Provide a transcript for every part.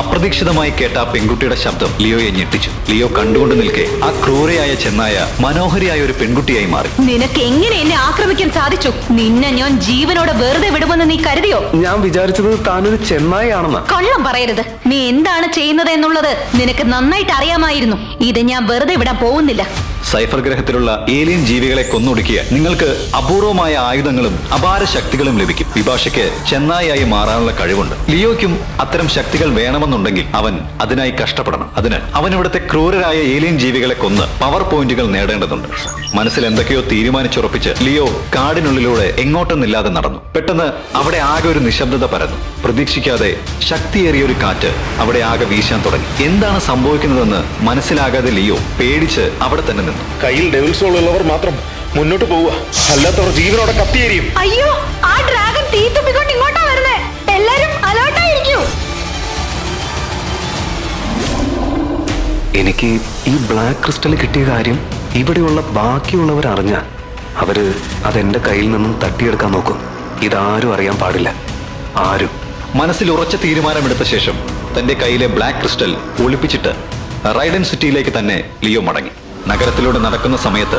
അപ്രതീക്ഷിതമായി കേട്ട ആ പെൺകുട്ടിയുടെ ശബ്ദം ലിയോയെ ഞെട്ടിച്ചു. ലിയോ കണ്ടുകൊണ്ട് നിൽക്കെ ആ ക്രൂരയായ ചെന്നായ മനോഹരിയായ ഒരു പെൺകുട്ടിയായി മാറി. നിനക്ക് എങ്ങനെ എന്നെ ആക്രമിക്കാൻ സാധിച്ചു? നിന്നെ ഞാൻ ജീവനോടെ വെറുതെ വിടുമെന്ന് നീ കരുതിയോ? ഞാൻ വിചാരിച്ചത് താനൊരു ചെന്നായാണെന്ന് കള്ളം പറയരുത്. നീ എന്താണ് ചെയ്യുന്നത് എന്നുള്ളത് നിനക്ക് നന്നായിട്ട് അറിയാമായിരുന്നു. ഇത് ഞാൻ വെറുതെ വിടാൻ പോകുന്നില്ല. സൈഫർ ഗ്രഹത്തിലുള്ള ഏലിയൻ ജീവികളെ കൊന്നൊടുക്കിയ നിങ്ങൾക്ക് അപൂർവമായ ആയുധങ്ങളും അപാര ശക്തികളും ലഭിക്കും. വിഭാഷയ്ക്ക് ചെന്നായി മാറാനുള്ള കഴിവുണ്ട്. ലിയോയ്ക്കും അത്തരം ശക്തികൾ വേണമെന്നുണ്ടെങ്കിൽ അവൻ അതിനായി കഷ്ടപ്പെടണം. അതിന് അവൻ ഇവിടുത്തെ ക്രൂരരായ ഏലിയൻ ജീവികളെ കൊന്ന് പവർ പോയിന്റുകൾ നേടേണ്ടതുണ്ട്. മനസ്സിൽ എന്തൊക്കെയോ തീരുമാനിച്ചുറപ്പിച്ച് ലിയോ കാടിനുള്ളിലൂടെ എങ്ങോട്ടെന്നില്ലാതെ നടന്നു. പെട്ടെന്ന് അവിടെ ആകെ ഒരു നിശബ്ദത പരന്നു. പ്രതീക്ഷിക്കാതെ ശക്തിയേറിയ ഒരു കാറ്റ് അവിടെ ആകെ വീശാൻ തുടങ്ങി. എന്താണ് സംഭവിക്കുന്നതെന്ന് മനസ്സിലാകാതെ ലിയോ പേടിച്ച് അവിടെ തന്നെ നിന്നു. കയ്യിൽ ഡെവിൽ സോൾ ഉള്ളവർ മാത്രം മുന്നോട്ട് പോവുക. അല്ലാത്തവർ ജീവനോടെ കത്തിയേരിയും. അയ്യോ ആ ഡ്രാഗൺ തീ തുപ്പിക്കൊണ്ട് ഇങ്ങോട്ടാ വരുന്നേ. എല്ലാരും അലേർട്ടായിരിക്കൂ എനിക്ക് ഈ ബ്ലാക്ക് ക്രിസ്റ്റൽ കിട്ടിയ കാര്യം ഇവിടെയുള്ള ബാക്കിയുള്ളവർ അറിഞ്ഞ. അവർ അതെന്റെ കയ്യിൽ നിന്നും തട്ടിയെടുക്കാൻ നോക്കും. ഇതാരും അറിയാൻ പാടില്ല. ആരും. മനസ്സിൽ ഉറച്ച തീരുമാനമെടുത്ത ശേഷം തന്റെ കയ്യിലെ ബ്ലാക്ക് ക്രിസ്റ്റൽ ഒളിപ്പിച്ചിട്ട് റൈഡൻ സിറ്റിയിലേക്ക് തന്നെ ലിയോ മടങ്ങി. നഗരത്തിലൂടെ നടക്കുന്ന സമയത്ത്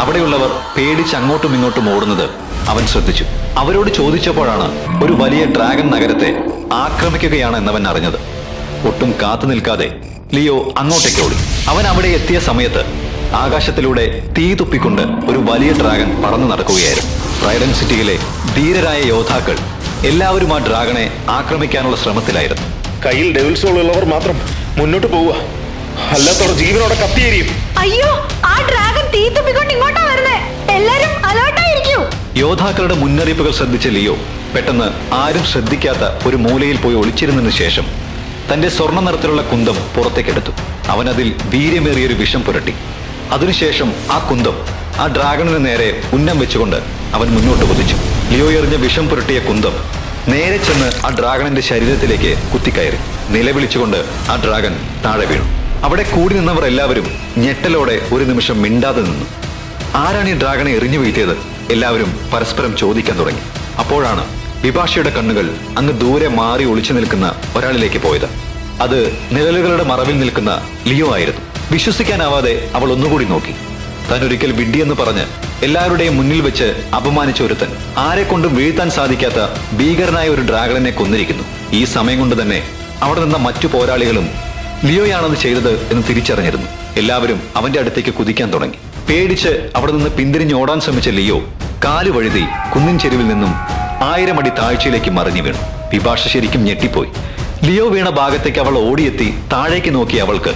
അവിടെയുള്ളവർ പേടിച്ച് അങ്ങോട്ടും ഇങ്ങോട്ടും ഓടുന്നത് അവൻ ശ്രദ്ധിച്ചു. അവരോട് ചോദിച്ചപ്പോഴാണ് ഒരു വലിയ ഡ്രാഗൺ നഗരത്തെ ആക്രമിക്കുകയാണ് എന്നവൻ അറിഞ്ഞത്. ഒട്ടും കാത്തു നിൽക്കാതെ ലിയോ അങ്ങോട്ടേക്ക് ഓടി. അവൻ അവിടെ എത്തിയ സമയത്ത് ആകാശത്തിലൂടെ തീ തുപ്പിക്കൊണ്ട് ഒരു വലിയ ഡ്രാഗൺ പറന്നു നടക്കുകയായിരുന്നു. റൈഡൻ സിറ്റിയിലെ ധീരരായ യോദ്ധാക്കൾ എല്ലാവരും ആ ഡ്രാഗണെ ആക്രമിക്കാനുള്ള ശ്രമത്തിലായിരുന്നു. കയ്യിൽ ഉള്ളവർ മാത്രം മുന്നോട്ട് പോവുക. അല്ലാത്തവർ ജീവനോടെ കത്തിയേരിയും. അയ്യോ ആ ഡ്രാഗൺ തീ തുപ്പിക്കൊണ്ട് ഇങ്ങോട്ടാ വരുന്നേ. എല്ലാരും അലേർട്ടായിരിക്കൂ. യോദ്ധാക്കളുടെ മുന്നറിയിപ്പുകൾ ശ്രദ്ധിച്ച ലിയോ പെട്ടെന്ന് ആരും ശ്രദ്ധിക്കാത്ത ഒരു മൂലയിൽ പോയി ഒളിച്ചിരുന്നതിന് ശേഷം തന്റെ സ്വർണ നിറത്തിലുള്ള കുന്തം പുറത്തേക്കെടുത്തു. അവനതിൽ വീര്യമേറിയൊരു വിഷം പുരട്ടി. അതിനുശേഷം ആ കുന്തം ആ ഡ്രാഗണിന് നേരെ ഉന്നം വെച്ചുകൊണ്ട് അവൻ മുന്നോട്ട് കുതിച്ചു. ലിയോ എറിഞ്ഞ വിഷം പുരട്ടിയ കുന്തം നേരെ ചെന്ന് ആ ഡ്രാഗണിന്റെ ശരീരത്തിലേക്ക് കുത്തിക്കയറി. നിലവിളിച്ചുകൊണ്ട് ആ ഡ്രാഗൺ താഴെ വീണു. അവിടെ കൂടി നിന്നവർ എല്ലാവരും ഞെട്ടലോടെ ഒരു നിമിഷം മിണ്ടാതെ നിന്നു. ആരാണ് ഈ ഡ്രാഗണെ എറിഞ്ഞു വീഴ്ത്തിയത്? എല്ലാവരും പരസ്പരം ചോദിക്കാൻ തുടങ്ങി. അപ്പോഴാണ് വിഭാഷയുടെ കണ്ണുകൾ അങ്ങ് ദൂരെ മാറി ഒളിച്ചു നിൽക്കുന്ന ഒരാളിലേക്ക് പോയത്. അത് നിഴലുകളുടെ മറവിൽ നിൽക്കുന്ന ലിയോ ആയിരുന്നു. വിശ്വസിക്കാനാവാതെ അവൾ ഒന്നുകൂടി നോക്കി. താൻ ഒരിക്കൽ വിഡ്ഢിയെന്ന് പറഞ്ഞ് എല്ലാവരുടെയും മുന്നിൽ വെച്ച് അപമാനിച്ച ഒരുത്തൻ ആരെ കൊണ്ടും വീഴ്ത്താൻ സാധിക്കാത്ത ഭീകരനായ ഒരു ഡ്രാഗണനെ കൊന്നിരിക്കുന്നു. ഈ സമയം കൊണ്ട് തന്നെ അവിടെ നിന്ന മറ്റു പോരാളികളും ലിയോയാണത് ചെയ്തത് എന്ന് തിരിച്ചറിഞ്ഞിരുന്നു. എല്ലാവരും അവന്റെ അടുത്തേക്ക് കുതിക്കാൻ തുടങ്ങി. പേടിച്ച് അവിടെ നിന്ന് പിന്തിരിഞ്ഞ് ഓടാൻ ശ്രമിച്ച ലിയോ കാൽ വഴുതി കുന്നിൻ ചെരുവിൽ നിന്നും ആയിരം അടി താഴ്ചയിലേക്ക് മറിഞ്ഞു വീണു. വിഭാഷ ശരിക്കും ഞെട്ടിപ്പോയി. ലിയോ വീണ ഭാഗത്തേക്ക് അവൾ ഓടിയെത്തി താഴേക്ക് നോക്കി അവൾക്ക്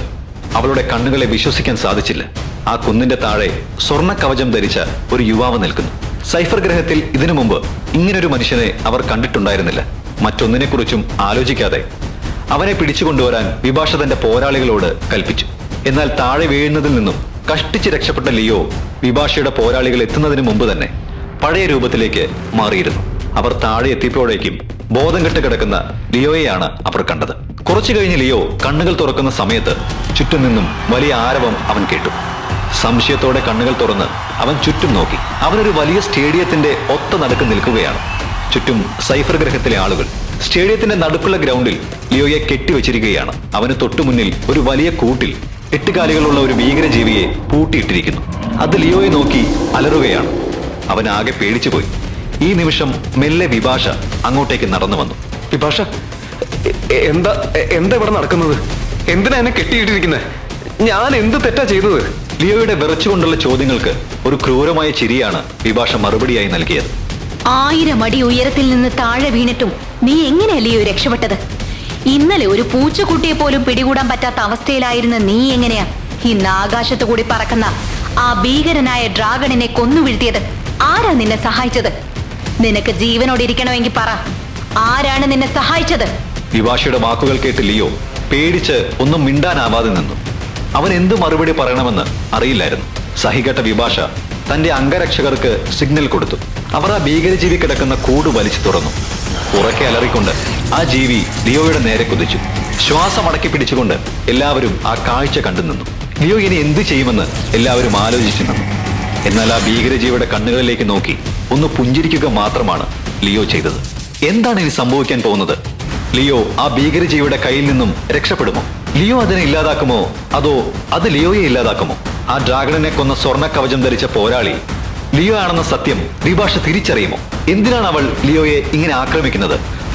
അവളുടെ കണ്ണുകളെ വിശ്വസിക്കാൻ സാധിച്ചില്ല. ആ കുന്നിന്റെ താഴെ സ്വർണ കവചം ധരിച്ച ഒരു യുവാവ് നിൽക്കുന്നു. സൈഫർ ഗ്രഹത്തിൽ ഇതിനു മുമ്പ് ഇങ്ങനൊരു മനുഷ്യനെ അവർ കണ്ടിട്ടുണ്ടായിരുന്നില്ല. മറ്റൊന്നിനെക്കുറിച്ചും ആലോചിക്കാതെ അവനെ പിടിച്ചുകൊണ്ടുവരാൻ വിഭാഷ തന്റെ പോരാളികളോട് കൽപ്പിച്ചു. എന്നാൽ താഴെ വീഴുന്നതിൽ നിന്നും കഷ്ടിച്ച് രക്ഷപ്പെട്ട ലിയോ വിഭാഷയുടെ പോരാളികൾ എത്തുന്നതിന് മുമ്പ് തന്നെ പഴയ രൂപത്തിലേക്ക് മാറിയിരുന്നു. അവർ താഴെ എത്തിയപ്പോഴേക്കും ബോധം കെട്ട് കിടക്കുന്ന ലിയോയെയാണ് അവർ കണ്ടത്. കുറച്ചു കഴിഞ്ഞ് ലിയോ കണ്ണുകൾ തുറക്കുന്ന സമയത്ത് ചുറ്റും നിന്നും വലിയ ആരവം അവൻ കേട്ടു. സംശയത്തോടെ കണ്ണുകൾ തുറന്ന് അവൻ ചുറ്റും നോക്കി. അവനൊരു വലിയ സ്റ്റേഡിയത്തിന്റെ ഒത്ത നടുക്ക് നിൽക്കുകയാണ്. ചുറ്റും സൈഫർ ഗ്രഹത്തിലെ ആളുകൾ സ്റ്റേഡിയത്തിന്റെ നടുക്കുള്ള ഗ്രൗണ്ടിൽ ലിയോയെ കെട്ടിവെച്ചിരിക്കുകയാണ്. അവന് തൊട്ടുമുന്നിൽ ഒരു വലിയ കൂട്ടിൽ എട്ടുകാലികളുള്ള ഒരു ഭീകരജീവിയെ പൂട്ടിയിട്ടിരിക്കുന്നു. അത് ലിയോയെ നോക്കി അലറുകയാണ്. അവൻ ആകെ പേടിച്ചുപോയി. ഈ നിമിഷം മെല്ലെ വിഭാഷ അങ്ങോട്ടേക്ക് നടന്നു വന്നു. വിഭാഷ എന്താ എന്താ ഇവിടെ നടക്കുന്നത്? എന്തിനാ എന്നെ കെട്ടിയിട്ടിരിക്കുന്നത് ഞാൻ എന്ത് തെറ്റാ ചെയ്തത്? ലിയോയുടെ വിറച്ചുകൊണ്ടുള്ള ചോദ്യങ്ങൾക്ക് ഒരു ക്രൂരമായ ചിരിയാണ് വിഭാഷ മറുപടിയായി നൽകിയത്. ആയിരം അടി ഉയരത്തിൽ നിന്ന് താഴെ വീണിട്ടും നീ എങ്ങനെയല്ലയോ രക്ഷപ്പെട്ടത്? ഇന്നലെ ഒരു പൂച്ചക്കുട്ടിയെ പോലും പിടികൂടാൻ പറ്റാത്ത അവസ്ഥയിലായിരുന്ന നീ എങ്ങനെയാ ഇന്ന് ആകാശത്ത് കൂടി പറക്കുന്ന ആ ഭീകരനായ ഡ്രാഗണിനെ കൊന്നു വീഴ്ത്തിയത്? ആരാ നിന്നെ സഹായിച്ചത്? നിനക്ക് ജീവനോടെ ഇരിക്കണമെങ്കിൽ പറ. ആരാണ് നിന്നെ സഹായിച്ചത്? വിഭാഷയുടെ വാക്കുകൾ കേട്ട് ലിയോ പേടിച്ച് ഒന്നും മിണ്ടാനാവാതെ നിന്നു. അവൻ എന്ത് മറുപടി പറയണമെന്ന് അറിയില്ലായിരുന്നു. സഹികെട്ട വിഭാഷ തന്റെ അംഗരക്ഷകർക്ക് സിഗ്നൽ കൊടുത്തു. അവർ ആ ഭീകരജീവി കിടക്കുന്ന കൂട് വലിച്ചു തുറന്നു. ഉറക്കെ അലറിക്കൊണ്ട് ആ ജീവി ലിയോയുടെ നേരെ കുതിച്ചു. ശ്വാസം അടക്കി പിടിച്ചുകൊണ്ട് എല്ലാവരും ആ കാഴ്ച കണ്ടു നിന്നു. ലിയോ ഇനി എന്തു ചെയ്യുമെന്ന് എല്ലാവരും ആലോചിച്ചു നിന്നു. എന്നാൽ ആ ഭീകരജീവിയുടെ കണ്ണുകളിലേക്ക് നോക്കി ഒന്ന് പുഞ്ചിരിക്കുക മാത്രമാണ് ലിയോ ചെയ്തത്. എന്താണ് ഇനി സംഭവിക്കാൻ പോകുന്നത്? ലിയോ ആ ഭീകരജീവിയുടെ കയ്യിൽ നിന്നും രക്ഷപ്പെടുമോ? ലിയോ അതിനെ ഇല്ലാതാക്കുമോ? അതോ അത് ലിയോയെ ഇല്ലാതാക്കുമോ? ആ ഡ്രാഗണിനെ കൊന്ന സ്വർണ കവചം ധരിച്ച പോരാളി ലിയോ ആണെന്ന സത്യം വിഭാഷ തിരിച്ചറിയുമോ? എന്തിനാണ് അവൾ ലിയോയെ ഇങ്ങനെ ആക്രമിക്കുന്നത്?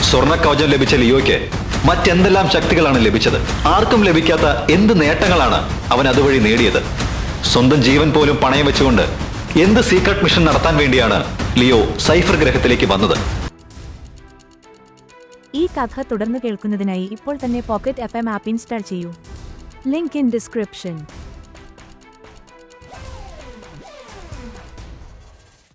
സ്വർണ കവചം ലഭിച്ച ലിയോയ്ക്ക് മറ്റെന്തെല്ലാം ശക്തികളാണ് ലഭിച്ചത്? ആർക്കും ലഭിക്കാത്ത എന്ത് നേട്ടങ്ങളാണ് അവൻ അതുവഴി നേടിയത്? സ്വന്തം ജീവൻ പോലും പണയം വെച്ചുകൊണ്ട് എന്ത് സീക്രട്ട് മിഷൻ നടത്താൻ വേണ്ടിയാണ് ലിയോ സൈഫർ ഗ്രഹത്തിലേക്ക് വന്നത്? ഈ കഥ തുടർന്ന് കേൾക്കുന്നതിനായി ഇപ്പോൾ തന്നെ pocket F M app install ചെയ്യൂ. Link in description